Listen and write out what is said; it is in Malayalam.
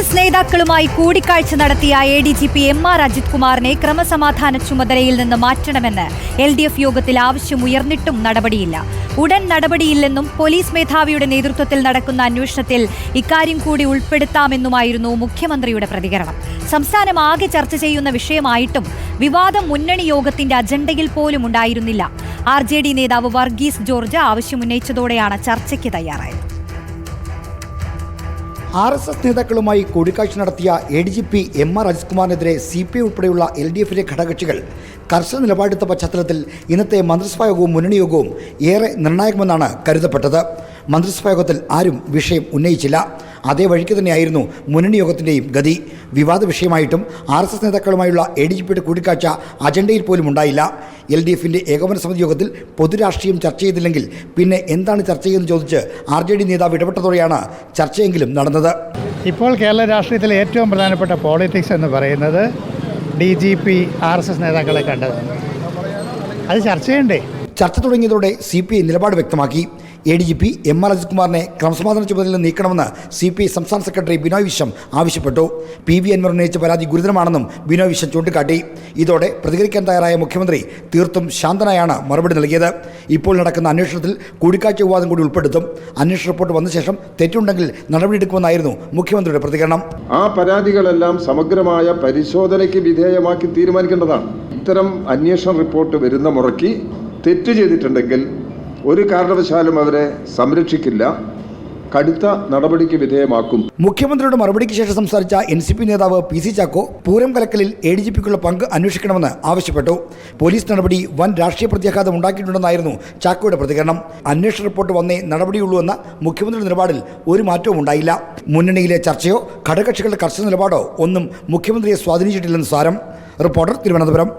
എസ് നേതാക്കളുമായി കൂടിക്കാഴ്ച നടത്തിയ A D G P M R Ajith കുമാറിനെ ക്രമസമാധാന ചുമതലയിൽ നിന്ന് മാറ്റണമെന്ന് എൽ ഡി എഫ് യോഗത്തിൽ ആവശ്യമുയർന്നിട്ടും നടപടിയില്ല. ഉടൻ നടപടിയില്ലെന്നും പോലീസ് മേധാവിയുടെ നേതൃത്വത്തിൽ നടക്കുന്ന അന്വേഷണത്തിൽ ഇക്കാര്യം കൂടി ഉൾപ്പെടുത്താമെന്നുമായിരുന്നു മുഖ്യമന്ത്രിയുടെ പ്രതികരണം. സംസ്ഥാനം ആകെ ചർച്ച ചെയ്യുന്ന വിഷയമായിട്ടും വിവാദം മുന്നണി യോഗത്തിന്റെ അജണ്ടയിൽ പോലും ഉണ്ടായിരുന്നില്ല. ആർ നേതാവ് വർഗീസ് ജോർജ് ആവശ്യമുന്നയിച്ചതോടെയാണ് ചർച്ചയ്ക്ക് തയ്യാറായത്. ആർ എസ് എസ് നേതാക്കളുമായി കൂടിക്കാഴ്ച നടത്തിയ A D G P M R അജിത്കുമാറിനെതിരെ C P I ഉൾപ്പെടെയുള്ള എൽ ഡി എഫിലെ ഘടകകക്ഷികൾ കർശന നിലപാടെടുത്ത പശ്ചാത്തലത്തിൽ ഇന്നത്തെ മന്ത്രിസഭാ യോഗവും മുന്നണി യോഗവും ഏറെ നിർണായകമെന്നാണ് കരുതപ്പെട്ടത്. മന്ത്രിസഭാ യോഗത്തിൽ ആരും വിഷയം ഉന്നയിച്ചില്ല. അതേ വഴിക്ക് തന്നെയായിരുന്നു മുന്നണി യോഗത്തിന്റെയും ഗതി. വിവാദ വിഷയമായിട്ടും ആർ എസ് എസ് നേതാക്കളുമായുള്ള എ ഡി ജി പിയുടെ കൂടിക്കാഴ്ച അജണ്ടയിൽ പോലും ഉണ്ടായില്ല. എൽ ഡി എഫിന്റെ ഏകോപന സമിതി യോഗത്തിൽ പൊതുരാഷ്ട്രീയം ചർച്ച ചെയ്തില്ലെങ്കിൽ പിന്നെ എന്താണ് ചർച്ച ചെയ്യുന്നത് ചോദിച്ച് ആർ ജെ ഡി നേതാവ് ഇടപെട്ടതോടെയാണ് ചർച്ചയെങ്കിലും നടന്നത്. ഇപ്പോൾ കേരള രാഷ്ട്രീയത്തിലെ ഏറ്റവും പ്രധാനപ്പെട്ട പോളിറ്റിക്സ് എന്ന് പറയുന്നത് D G P R S S നേതാക്കളെ കണ്ടത് അത് ചർച്ച ചെയ്യണ്ടേ? ചർച്ച തുടങ്ങിയതോടെ സി പി ഐ നിലപാട് വ്യക്തമാക്കി. A D G P M R Ajith കുമാറിനെ ക്രമസമാധാന ചുമതലയിൽ നിന്ന് നീക്കണമെന്ന് സി പി ഐ സംസ്ഥാന സെക്രട്ടറി ബിനോയ് വിശ്വം ആവശ്യപ്പെട്ടു. പി വി അൻവർ ഉന്നയിച്ച പരാതി ഗുരുതരമാണെന്നും ബിനോയ് വിശ്വം ചൂണ്ടിക്കാട്ടി. ഇതോടെ പ്രതികരിക്കാൻ തയ്യാറായ മുഖ്യമന്ത്രി തീർത്തും ശാന്തനായാണ് മറുപടി നൽകിയത്. ഇപ്പോൾ നടക്കുന്ന അന്വേഷണത്തിൽ കൂടിക്കാഴ്ച വിവാദം കൂടി ഉൾപ്പെടുത്തും. അന്വേഷണ റിപ്പോർട്ട് വന്ന ശേഷം തെറ്റുണ്ടെങ്കിൽ നടപടിയെടുക്കുമെന്നായിരുന്നു മുഖ്യമന്ത്രിയുടെ പ്രതികരണം. ആ പരാതികളെല്ലാം സമഗ്രമായ പരിശോധനയ്ക്ക് വിധേയമാക്കി തീരുമാനിക്കേണ്ടതാണ്. ഇത്തരം അന്വേഷണ റിപ്പോർട്ട് വരുന്ന മുറയ്ക്ക് തെറ്റ് ചെയ്തിട്ടുണ്ടെങ്കിൽ ഒരു കാരണവശാലും അവരെ സംരക്ഷിക്കില്ല. കടുത്ത നടപടിക്ക് വിധേയമാക്കും. മുഖ്യമന്ത്രിയുടെ മറുപടിക്ക് ശേഷം സംസാരിച്ച എൻ സി പി നേതാവ് പി സി ചാക്കോ പൂരം കലക്കലിൽ എ ഡി ജി പിക്കുള്ള പങ്ക് അന്വേഷിക്കണമെന്ന് ആവശ്യപ്പെട്ടു. പോലീസ് നടപടി വൻ രാഷ്ട്രീയ പ്രത്യാഘാതം ഉണ്ടാക്കിയിട്ടുണ്ടെന്നായിരുന്നു ചാക്കോയുടെ പ്രതികരണം. അന്വേഷണ റിപ്പോർട്ട് വന്നേ നടപടിയുള്ളൂ എന്ന മുഖ്യമന്ത്രിയുടെ നിലപാടിൽ ഒരു മാറ്റവും ഉണ്ടായില്ല. മുന്നണിയിലെ ചർച്ചയോ ഘടകകക്ഷികളുടെ കർശന നിലപാടോ ഒന്നും മുഖ്യമന്ത്രിയെ സ്വാധീനിച്ചിട്ടില്ലെന്ന് സാരം. റിപ്പോർട്ടർ തിരുവനന്തപുരം.